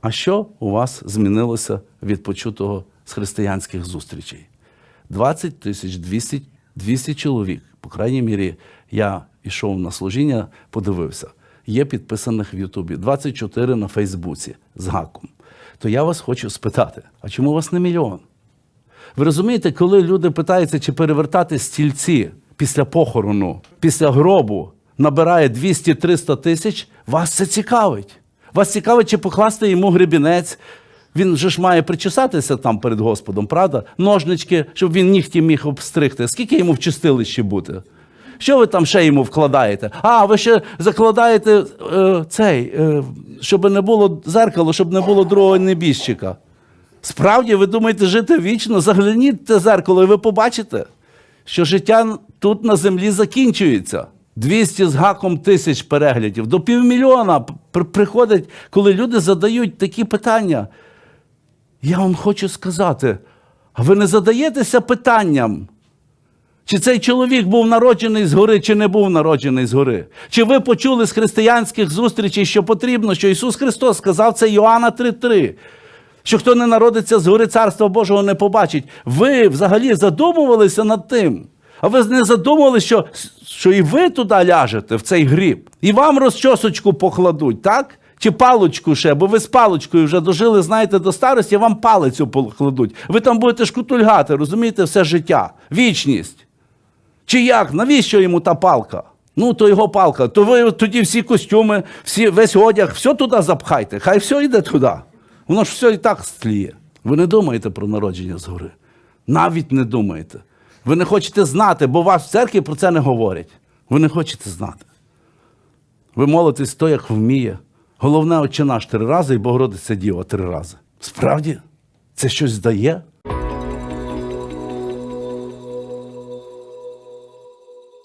А що у вас змінилося від почутого з християнських зустрічей? 20 тисяч 200, 200 чоловік, по крайній мірі, я йшов на служіння, подивився. Є підписаних в Ютубі, 24 на Фейсбуці з гаком. То я вас хочу спитати: а чому у вас не мільйон? Ви розумієте, коли люди питаються, чи перевертати стільці після похорону, після гробу набирає 200-300 тисяч, вас це цікавить. Вас цікавить, чи покласти йому гребінець. Він же ж має причесатися там перед Господом, правда? Ножнички, щоб він нігті міг обстригти. Скільки йому в чистилищі бути? Що ви там ще йому вкладаєте? А, ви ще закладаєте е, цей, е, щоб не було зеркало, щоб не було другого небіжчика. Справді, ви думаєте жити вічно? Загляніть те зеркало, і ви побачите, що життя тут на землі закінчується. 200 з гаком тисяч переглядів, до півмільйона приходить, коли люди задають такі питання. Я вам хочу сказати, а ви не задаєтеся питанням, чи цей чоловік був народжений згори, чи не був народжений згори? Чи ви почули з християнських зустрічей, що потрібно, що Ісус Христос сказав це Йоанна 3.3, що хто не народиться згори Царства Божого не побачить. Ви взагалі задумувалися над тим. А ви не задумували, що, що і ви туди ляжете, в цей гріб, і вам розчосочку покладуть, так? Чи палочку ще, бо ви з палочкою вже дожили, знаєте, до старості, вам палицю покладуть. Ви там будете шкутульгати, розумієте, все життя, вічність. Чи як? Навіщо йому та палка? Ну, то його палка. То ви тоді всі костюми, всі, весь одяг, все туди запхайте. Хай все йде туди. Воно ж все і так стліє. Ви не думаєте про народження згори. Навіть не думаєте. Ви не хочете знати, бо вас в церкві про це не говорять. Ви не хочете знати. Ви молитесь то, як вміє. Головне, отче наш три рази і Богородиця Діва три рази. Справді, це щось дає?